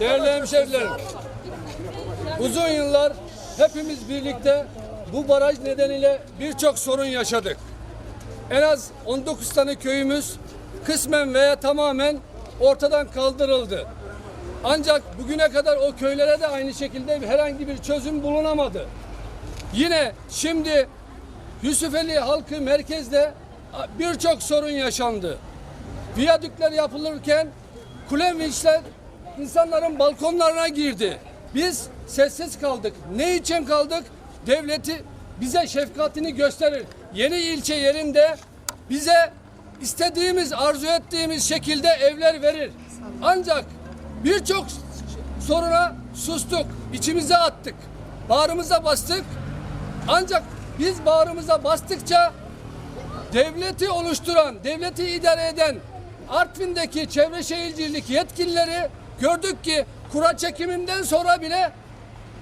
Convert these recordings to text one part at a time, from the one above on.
Değerli hemşerilerim, uzun yıllar hepimiz birlikte bu baraj nedeniyle birçok sorun yaşadık. En az 19 tane köyümüz kısmen veya tamamen ortadan kaldırıldı. Ancak bugüne kadar o köylere de aynı şekilde herhangi bir çözüm bulunamadı. Yine şimdi Yusufeli halkı merkezde birçok sorun yaşandı. Viyadükler yapılırken kule vinçler insanların balkonlarına girdi. Biz sessiz kaldık. Ne için kaldık? Devleti bize şefkatini gösterir. Yeni ilçe yerinde bize istediğimiz, arzu ettiğimiz şekilde evler verir. Ancak birçok soruna sustuk, içimize attık, bağrımıza bastık. Ancak biz bağrımıza bastıkça devleti oluşturan, devleti idare eden Artvin'deki çevre şehircilik yetkilileri gördük ki kura çekiminden sonra bile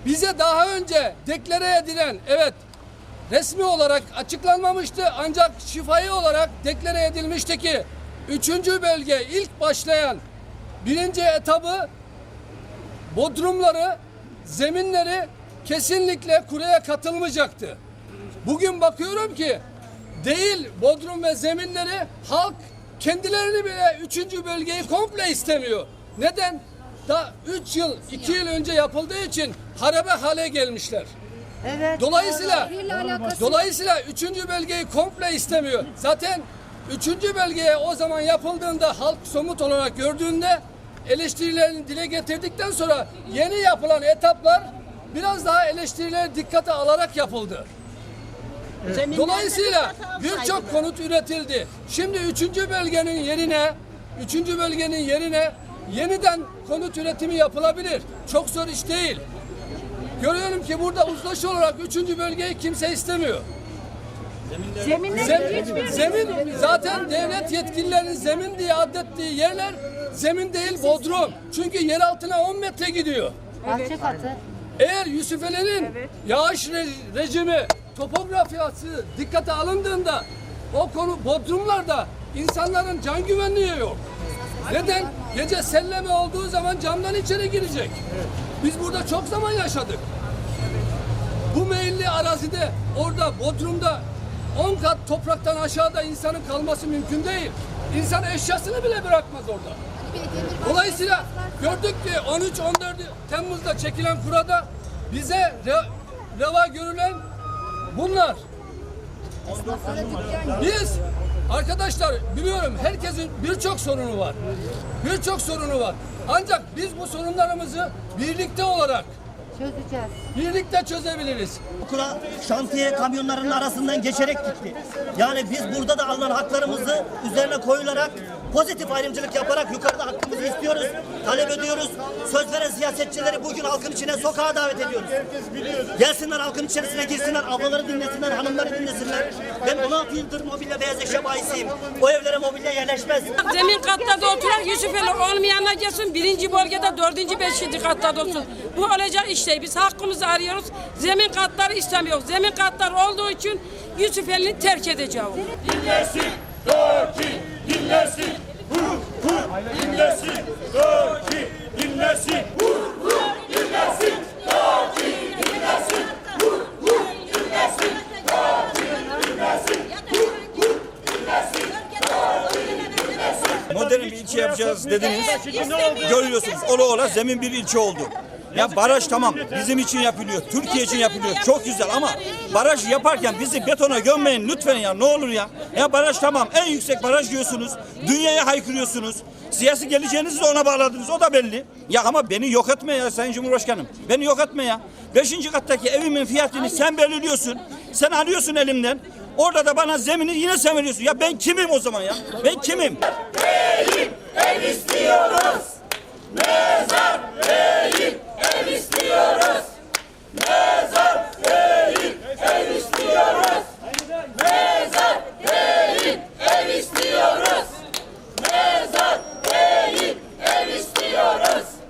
bize daha önce deklare edilen evet resmi olarak açıklanmamıştı ancak şifai olarak deklare edilmişti ki üçüncü bölge ilk başlayan birinci etabı bodrumları zeminleri kesinlikle kuraya katılmayacaktı. Bugün bakıyorum ki değil bodrum ve zeminleri halk kendilerini bile üçüncü bölgeyi komple istemiyor. Neden? Da üç yıl, iki yıl önce yapıldığı için harabe hale gelmişler. Evet. Dolayısıyla dolayısıyla üçüncü bölgeyi komple istemiyor. Zaten üçüncü bölgeye o zaman yapıldığında halk somut olarak gördüğünde eleştirilerini dile getirdikten sonra yeni yapılan etaplar biraz daha eleştirileri dikkate alarak yapıldı. Dolayısıyla birçok konut üretildi. Şimdi üçüncü bölgenin yerine, üçüncü bölgenin yerine yeniden konut üretimi yapılabilir. Çok zor iş değil. Görüyorum ki burada uzlaşı olarak üçüncü bölgeyi kimse istemiyor. Zeminler Zemin, hiçbir zemin zaten devlet yetkililerinin zemin diye adettiği yerler zemin değil bodrum. Çünkü yer altına 10 metre gidiyor. bahçe katı. Eğer Yusufeli'nin yağış re- rejimi, topografyası dikkate alındığında o konu bodrumlarda insanların can güvenliği yok. Neden? Gece selleme olduğu zaman camdan içeri girecek. Biz burada çok zaman yaşadık. Bu meyilli arazide orada Bodrum'da 10 kat topraktan aşağıda insanın kalması mümkün değil. İnsan eşyasını bile bırakmaz orada. Dolayısıyla gördük ki 13-14 Temmuz'da çekilen kurada bize re- reva görülen bunlar. Biz arkadaşlar biliyorum herkesin birçok sorunu var. Birçok sorunu var. Ancak biz bu sorunlarımızı birlikte olarak Çözeceğiz. birlikte çözebiliriz. Okula şantiye kamyonlarının arasından geçerek gitti. Yani biz burada da alınan haklarımızı üzerine koyularak pozitif ayrımcılık yaparak yukarıda hakkımızı istiyoruz, talep ediyoruz. Söz veren siyasetçileri bugün halkın içine sokağa davet ediyoruz. Gelsinler halkın içerisine girsinler, ablaları dinlesinler, hanımları dinlesinler. Ben 16 yıldır mobilya beyaz eşya bayisiyim. O evlere mobilya yerleşmez. Zemin katta da oturan Yusufeli olmayanlar gelsin birinci bölgede dördüncü beşinci katta da olsun. Bu olacak işte biz hakkımızı arıyoruz. Zemin katları istemiyoruz. Zemin katlar olduğu için Yusufeli'ni terk edeceğiz. Dinlesin, Doki, dinlesin, vur, vur, dinlesin, Doki, dinlesin, vur, vur, dinlesin, Doki, dinlesin, vur, vur, dinlesin, Doki, dinlesin, vur, vur, dinlesin, Doki, dinlesin. modern bir ilçe yapacağız dediniz. Görüyorsunuz ola ola zemin bir ilçe oldu. Ya baraj tamam bizim için yapılıyor. Türkiye için yapılıyor. Çok güzel ama baraj yaparken bizi betona gömmeyin lütfen ya ne olur ya. Ya baraj tamam en yüksek baraj diyorsunuz. Dünyaya haykırıyorsunuz. Siyasi geleceğinizi de ona bağladınız. O da belli. Ya ama beni yok etme ya Sayın Cumhurbaşkanım. Beni yok etme ya. Beşinci kattaki evimin fiyatını sen belirliyorsun. Sen alıyorsun elimden. Orada da bana zemini yine sen veriyorsun. Ya ben kimim o zaman ya? Ben kimim? İstiyoruz,